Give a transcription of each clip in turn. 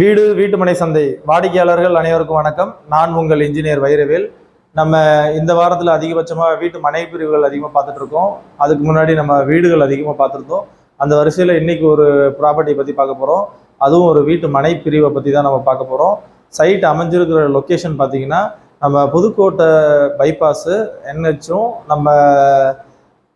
வீடு வீட்டுமனை சந்தை. வாடிக்கையாளர்கள் அனைவருக்கும் வணக்கம். நான் உங்கள் இன்ஜினியர் வைரவேல். நம்ம இந்த வாரத்தில் அதிகபட்சமாக வீட்டு மனை பிரிவுகள் அதிகமாக பார்த்துட்டு இருக்கோம் அதுக்கு முன்னாடி நம்ம வீடுகள் அதிகமாக பார்த்துருந்தோம். அந்த வரிசையில் இன்னைக்கு ஒரு ப்ராப்பர்ட்டி பற்றி பார்க்க போகிறோம் அதுவும் ஒரு வீட்டு மனை பிரிவை பற்றி தான் நம்ம பார்க்க போகிறோம் சைட் அமைஞ்சிருக்கிற லொக்கேஷன் பார்த்தீங்கன்னா நம்ம புதுக்கோட்டை பைபாஸு என்ஹெச்சும் நம்ம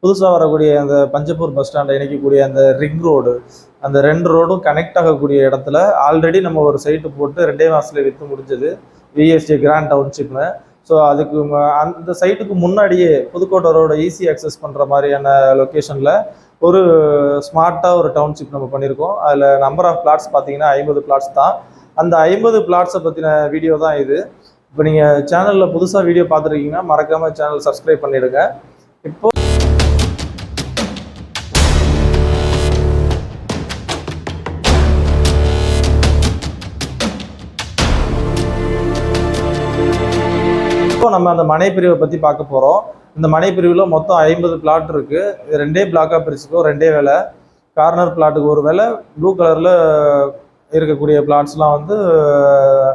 புதுசாக வரக்கூடிய அந்த பஞ்சப்பூர் பஸ் ஸ்டாண்டை இணைக்கக்கூடிய அந்த ரிங் ரோடு அந்த ரெண்டு ரோடும் கனெக்ட் ஆகக்கூடிய இடத்துல ஆல்ரெடி நம்ம ஒரு சைட்டு போட்டு ரெண்டே மாதத்துல விற்று முடிஞ்சது. விஎஸ்டி கிராண்ட் டவுன்ஷிப்னு ஸோ அதுக்கு அந்த சைட்டுக்கு முன்னாடியே புதுக்கோட்டை ரோட ஈஸி அக்சஸ் பண்ணுற மாதிரியான லொக்கேஷனில் ஒரு ஸ்மார்ட்டாக ஒரு டவுன்ஷிப் நம்ம பண்ணியிருக்கோம் அதில் நம்பர் ஆஃப் பிளாட்ஸ் பார்த்தீங்கன்னா ஐம்பது பிளாட்ஸ் தான். அந்த ஐம்பது பிளாட்ஸை பற்றின வீடியோ தான் இது. இப்போ நீங்கள் சேனலில் புதுசாக வீடியோ பார்த்துருக்கீங்கன்னா மறக்காமல் சேனல் சப்ஸ்கிரைப் பண்ணிடுங்க. இப்போ இப்போ நம்ம அந்த மனை பிரிவை பற்றி பார்க்க போகிறோம் இந்த மனை பிரிவில் மொத்தம் ஐம்பது பிளாட் இருக்குது ரெண்டே பிளாக்காக பிரிச்சுக்கோ ரெண்டே வேலை. கார்னர் பிளாட்டுக்கு ஒரு வேலை. ப்ளூ கலரில் இருக்கக்கூடிய பிளாட்ஸ்லாம் வந்து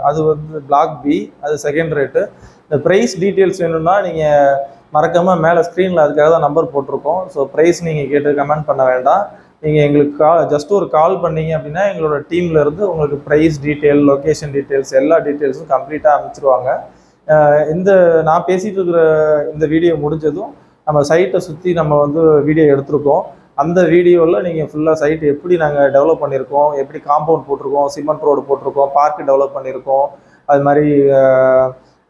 அது வந்து பிளாக் பி அது செகண்ட் ரேட்டு இந்த ப்ரைஸ் டீட்டெயில்ஸ் வேணும்னா நீங்கள் மறக்காமல் மேலே ஸ்க்ரீனில் அதுக்காக தான் நம்பர் போட்டிருக்கோம். ஸோ ப்ரைஸ் நீங்கள் கேட்டு கமெண்ட் பண்ண வேண்டாம். நீங்கள் எங்களுக்கு கால் ஜஸ்ட் ஒரு கால் பண்ணீங்க அப்படின்னா எங்களோட டீம்லேருந்து உங்களுக்கு ப்ரைஸ் டீட்டெயில் லொக்கேஷன் டீட்டெயில்ஸ் எல்லா டீட்டெயில்ஸும் கம்ப்ளீட்டாக அனுப்பிச்சிருவாங்க. இந்த நான் பேசிட்டு இருக்கிற இந்த வீடியோ முடிஞ்சதும் நம்ம சைட்டை சுற்றி நம்ம வந்து வீடியோ எடுத்திருக்கோம். அந்த வீடியோவில் நீங்கள் ஃபுல்லாக சைட் எப்படி நாங்கள் டெவலப் பண்ணியிருக்கோம் எப்படி காம்பவுண்ட் போட்டிருக்கோம் சிமெண்ட் ரோடு போட்டிருக்கோம் பார்க் டெவலப் பண்ணியிருக்கோம் அது மாதிரி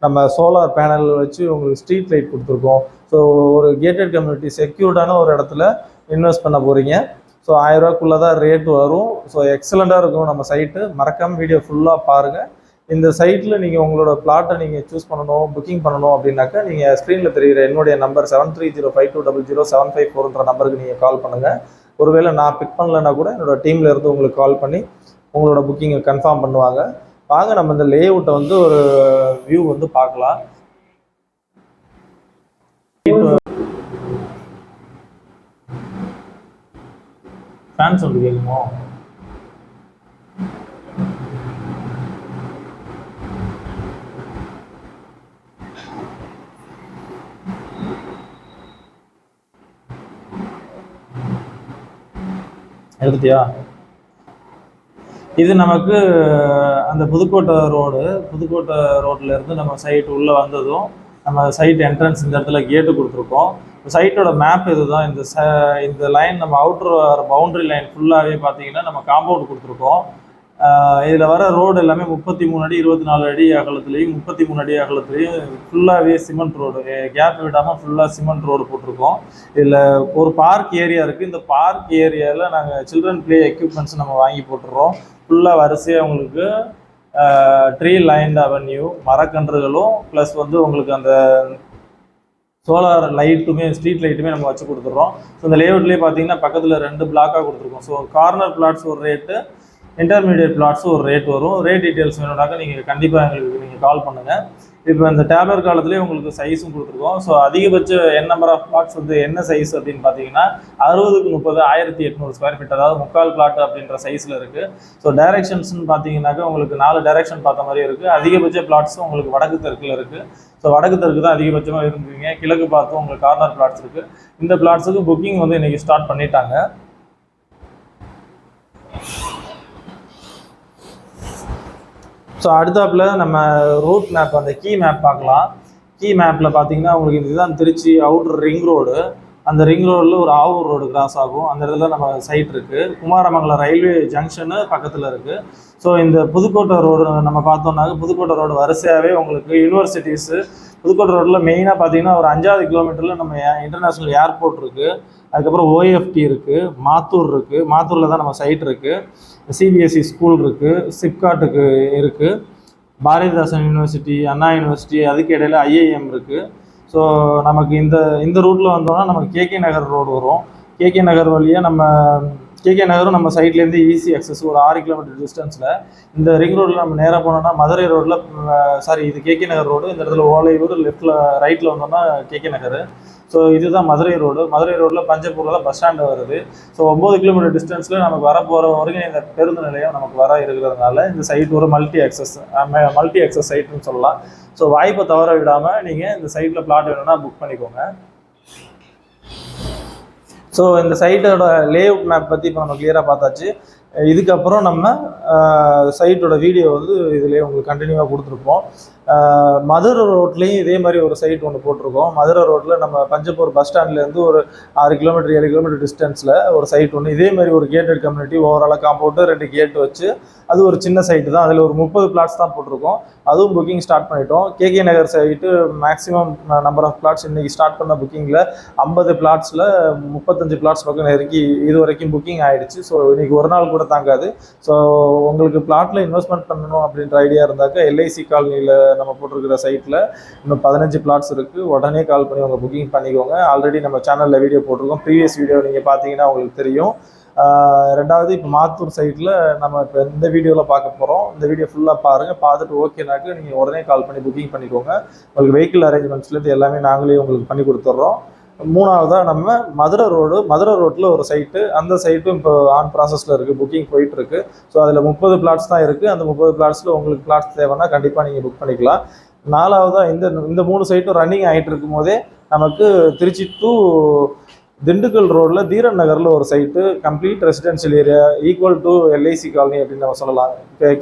நம்ம சோலார் பேனல் வச்சு உங்களுக்கு ஸ்ட்ரீட் லைட் கொடுத்துருக்கோம். ஸோ ஒரு கேட்டட் கம்யூனிட்டி செக்யூர்டான ஒரு இடத்துல இன்வெஸ்ட் பண்ண போகிறீங்க ஸோ ஆயிரரூவாக்குள்ளே தான் ரேட் வரும். ஸோ எக்ஸலண்ட்டாக இருக்கும் நம்ம சைட்டு மறக்காமல் வீடியோ ஃபுல்லாக பாருங்கள் இந்த சைட்டில் நீங்கள் உங்களோட பிளாட்டை நீங்கள் சூஸ் பண்ணணும் புக்கிங் பண்ணணும் அப்படின்னாக்கா நீங்கள் ஸ்க்ரீனில் தெரிகிற என்னுடைய number seven three zero five two double zero seven five ஃபோர்ன்ற நம்பருக்கு நீங்கள் கால் பண்ணுங்கள் ஒருவேளை நான் பிக் பண்ணலைன்னா கூட என்னோட டீமில் இருந்து உங்களுக்கு கால் பண்ணி உங்களோட புக்கிங்கை கன்ஃபார்ம் பண்ணுவாங்க. வாங்க நம்ம இந்த லே அவுட்டை வந்து ஒரு வியூ வந்து பார்க்கலாம். ஃபேன் சவுண்டு கேட்குமோ எடுத்துட்டியா? இது நமக்கு அந்த புதுக்கோட்டை ரோடு புதுக்கோட்டை ரோட்டில் இருந்து நம்ம சைட் உள்ளே வந்ததும் நம்ம சைட் என்ட்ரன்ஸ் இந்த இடத்துல கேட்டு கொடுத்துருக்கோம். சைட்டோட மேப் இதுதான். இந்த ச இந்த லைன் நம்ம அவுட்டர் பவுண்டரி லைன் ஃபுல்லாகவே பார்த்தீங்கன்னா நம்ம காம்பவுண்ட் கொடுத்துருக்கோம். இதில் வர ரோடு எல்லாமே முப்பத்தி மூணு அடி இருபத்தி நாலு அடி அகலத்துலேயும் முப்பத்தி மூணு அடி அகலத்துலேயும் ஃபுல்லாகவே சிமெண்ட் ரோடு கேப் விடாமல் ஃபுல்லாக சிமெண்ட் ரோடு போட்டிருக்கோம். இதில் ஒரு பார்க் ஏரியா இருக்குது இந்த பார்க் ஏரியாவில் நாங்கள் சில்ட்ரன் ப்ளே எக்யூப்மெண்ட்ஸ் நம்ம வாங்கி போட்டுடுறோம் ஃபுல்லாக வரிசையாக உங்களுக்கு ட்ரீ லைன் அவென்யூ மரக்கன்றுகளும் ப்ளஸ் வந்து உங்களுக்கு அந்த சோலார் லைட்டுமே ஸ்ட்ரீட் லைட்டுமே நம்ம வச்சு கொடுத்துட்றோம் ஸோ இந்த லேஅவுட்லேயே பார்த்தீங்கன்னா பக்கத்தில் ரெண்டு பிளாக்காக கொடுத்துருக்கோம். ஸோ கார்னர் பிளாட்ஸ் ஒரு ரேட்டு இன்டர்மீடியட் பிளாட்ஸும் ஒரு ரேட் வரும். ரேட் டீட்டெயில்ஸ் வேணும்னாக்கா நீங்கள் கண்டிப்பாக எங்களுக்கு நீங்கள் கால் பண்ணுங்கள் இப்போ இந்த டேப்லர் காலத்துலேயே உங்களுக்கு சைஸும் கொடுத்துருக்கோம். ஸோ அதிகபட்ச என் நம்பர் ஆஃப் பிளாட்ஸ் வந்து என்ன சைஸ் அப்படின்னு பார்த்தீங்கன்னா அறுபதுக்கு முப்பது ஆயிரத்தி எட்நூறு ஸ்கொயர் ஃபீட் அதாவது முக்கால் பிளாட் அப்படின்ற சைஸில் இருக்குது ஸோ டைரக்ஷன்ஸ்னு பார்த்தீங்கன்னாக்கா உங்களுக்கு நாலு டைரக்ஷன் பார்த்த மாதிரி இருக்குது அதிகபட்ச பிளாட்ஸும் உங்களுக்கு வடக்கு தெற்கில் இருக்குது ஸோ வடக்கு தெற்கு தான் அதிகபட்சமாக இருந்துருவீங்க கிழக்கு பார்த்தும் உங்களுக்கு கார்னர் பிளாட்ஸ் இருக்குது இந்த பிளாட்ஸுக்கு புக்கிங் வந்து இன்றைக்கி ஸ்டார்ட் பண்ணிட்டாங்க. ஸோ அடுத்தாப்புல நம்ம ரூட் மேப் அந்த கீ மேப் பார்க்கலாம். கீ மேப்பில் பார்த்தீங்கன்னா உங்களுக்கு இதுதான் திருச்சி அவுட்ரு ரிங் ரோடு அந்த ரிங் ரோடில் ஒரு ஆவூர் ரோடு கிராஸ் ஆகும். அந்த இடத்துல நம்ம சைட் இருக்குது குமாரமங்கலம் ரயில்வே ஜங்ஷனு பக்கத்தில் இருக்குது ஸோ இந்த புதுக்கோட்டை ரோடு நம்ம பார்த்தோம்னாக்க புதுக்கோட்டை ரோடு வரிசையாகவே உங்களுக்கு யூனிவர்சிட்டிஸு புதுக்கோட்டை ரோட்டில் மெயினாக பார்த்தீங்கன்னா ஒரு அஞ்சாவது கிலோமீட்டரில் நம்ம இன்டர்நேஷ்னல் ஏர்போர்ட் இருக்குது அதுக்கப்புறம் ஓஎஃப்டி இருக்குது மாத்தூர் இருக்குது மாத்தூரில் தான் நம்ம சைட் இருக்குது சிபிஎஸ்சி ஸ்கூல் இருக்குது சிப்காட்டுக்கு இருக்குது பாரதிதாசன் யூனிவர்சிட்டி அண்ணா யூனிவர்சிட்டி அதுக்கு இடையில் ஐஏஎம் இருக்குது ஸோ நமக்கு இந்த இந்த ரூட்டில் வந்தோம்னா நமக்கு கேகே நகர் ரோடு வரும். கேகே நகர் வழியாக நம்ம கேகே நகரும் நம்ம சைட்லேருந்து ஈஸி அக்சஸ் ஒரு ஆறு கிலோமீட்டர் டிஸ்டன்ஸில் இந்த ரிங் ரோடில் நம்ம நேராக போனோம்னா மதுரை ரோட்டில் சாரி இது கேகே நகர் ரோடு இந்த இடத்துல ஓலையூர் லெஃப்ட்டில் ரைட்டில் வந்தோம்னா கேகே நகர். ஸோ இதுதான் மதுரை ரோடு மதுரை ரோட்டில் பஞ்சப்பூரில் தான் பஸ் ஸ்டாண்டு வருது. ஸோ ஒம்பது கிலோமீட்டர் டிஸ்டன்ஸில் நமக்கு வர போகிற வரைக்கும் இந்த பேருந்து நிலையம் நமக்கு வர இருக்கிறதுனால இந்த சைட் ஒரு மல்டி அக்சஸ் மல்டி அக்சஸ் சைட்டுன்னு சொல்லலாம். ஸோ வாய்ப்பை தவற விடாமல் நீங்கள் இந்த சைட்டில் பிளாட் வேணும்னா புக் பண்ணிக்கோங்க. ஸோ இந்த சைட்டோட லேஅவுட் மேப் பற்றி இப்போ நம்ம கிளியராக பார்த்தாச்சு. இதுக்கப்புறம் நம்ம சைட்டோட வீடியோ வந்து இதுலேயே உங்களுக்கு கண்டினியூவாக கொடுத்துருப்போம். மதுரை ரோட்லேயும் இதே மாதிரி ஒரு சைட் ஒன்று போட்டிருக்கோம். மதுரை ரோட்டில் நம்ம பஞ்சப்பூர் பஸ் ஸ்டாண்ட்லேருந்து ஒரு ஆறு கிலோமீட்டர் ஏழு கிலோமீட்டர் டிஸ்டன்ஸில் ஒரு சைட் ஒன்று இதே மாதிரி ஒரு கேட்டட் கம்யூனிட்டி ஓவராலாக காம்பவுண்டு ரெண்டு கேட் வச்சு அது ஒரு சின்ன சைட்டு தான். அதில் ஒரு முப்பது பிளாட்ஸ் தான் போட்டிருக்கோம். அதுவும் புக்கிங் ஸ்டார்ட் பண்ணிட்டோம். KK Nagar site maximum number of plots இன்றைக்கி ஸ்டார்ட் பண்ண புக்கிங்கில் ஐம்பது பிளாட்ஸில் முப்பத்தஞ்சு பிளாட்ஸ் பக்கம் நெருங்கி இது வரைக்கும் புக்கிங் ஆகிடுச்சு ஸோ இன்றைக்கி ஒரு நாள் கூட தாங்காது. ஸோ உங்களுக்கு பிளாட்டில் இன்வெஸ்ட்மெண்ட் பண்ணணும் அப்படின்ற ஐடியா இருந்தாக்க எல்ஐசி காலனியில் நம்ம போட்டிருக்கிற சைட்டில் இன்னும் பதினஞ்சு பிளாட்ஸ் இருக்குது உடனே கால் பண்ணி உங்கள் புக்கிங் பண்ணிக்கோங்க. ஆல்ரெடி நம்ம சேனலில் வீடியோ போட்டிருக்கோம். ப்ரீவியஸ் வீடியோ நீங்கள் பார்த்தீங்கன்னா உங்களுக்கு தெரியும். ரெண்டாவது இப்போ மாத்தூர் சைட்டில் நம்ம இப்போ இந்த வீடியோவில் பார்க்க போகிறோம் இந்த வீடியோ ஃபுல்லாக பாருங்கள் பார்த்துட்டு ஓகேனாக்க நீங்கள் உடனே கால் பண்ணி புக்கிங் பண்ணிக்கோங்க. உங்களுக்கு வெஹிக்கிள் அரேஞ்ச்மெண்ட்ஸ்லேருந்து எல்லாமே நாங்களே உங்களுக்கு பண்ணி கொடுத்துட்றோம். மூணாவதாக நம்ம மதுரை ரோடு மதுரை ரோட்டில் ஒரு சைட்டு அந்த சைட்டும் இப்போ ஆன் ப்ராசஸில் இருக்குது புக்கிங் போயிட்டுருக்கு. ஸோ அதில் முப்பது பிளாட்ஸ் தான் இருக்குது அந்த முப்பது பிளாட்ஸில் உங்களுக்கு பிளாட்ஸ் தேவைன்னா கண்டிப்பாக நீங்கள் புக் பண்ணிக்கலாம். நாலாவதாக இந்த இந்த மூணு சைட்டும் ரன்னிங் ஆகிட்டு இருக்கும் போதே நமக்கு திருச்சி டு திண்டுக்கல் ரோடில் தீரன் நகரில் ஒரு site complete residential area equal to LIC colony அப்படின்னு நம்ம சொல்லலாம்.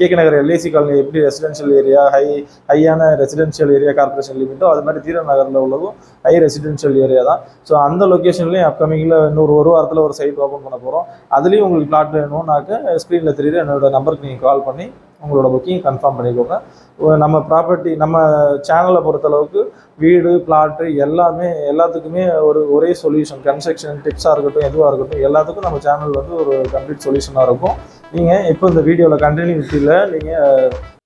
கேகே நகர் எல்ஐசி காலனி எப்படி ரெசிடென்ஷியல் ஏரியா ஹை ஹையான ரெசிடென்ஷியல் ஏரியா கார்பரேஷன் லிமிட்டோ அது மாதிரி தீரன் நகரில் உள்ளதும் ஹை ரெசிடென்ஷியல் ஏரியா தான். ஸோ அந்த லொக்கேஷன்லேயும் அப்கமிங்கில் இன்னொரு ஒரு வாரத்தில் ஒரு சைட் ஓப்பன் பண்ண போகிறோம் அதுலேயும் உங்களுக்கு பிளாட் வேணும்னாக்க ஸ்க்ரீனில் தெரியுது. என்னோட நம்பருக்கு நீங்கள் கால் பண்ணி உங்களோட புக்கிங் கன்ஃபார்ம் பண்ணிக்கோங்க. நம்ம ப்ராப்பர்ட்டி நம்ம சேனலை பொறுத்தளவுக்கு வீடு பிளாட்டு எல்லாமே எல்லாத்துக்குமே ஒரு ஒரே சொல்யூஷன் கன்ஸ்ட்ரக்ஷன் டிப்ஸாக இருக்கட்டும் எதுவாக இருக்கட்டும் எல்லாத்துக்கும் நம்ம சேனல் வந்து ஒரு கம்ப்ளீட் சொல்யூஷனாக இருக்கும். நீங்கள் இப்போ இந்த வீடியோவில் கண்டினியூட்டியில் நீங்கள்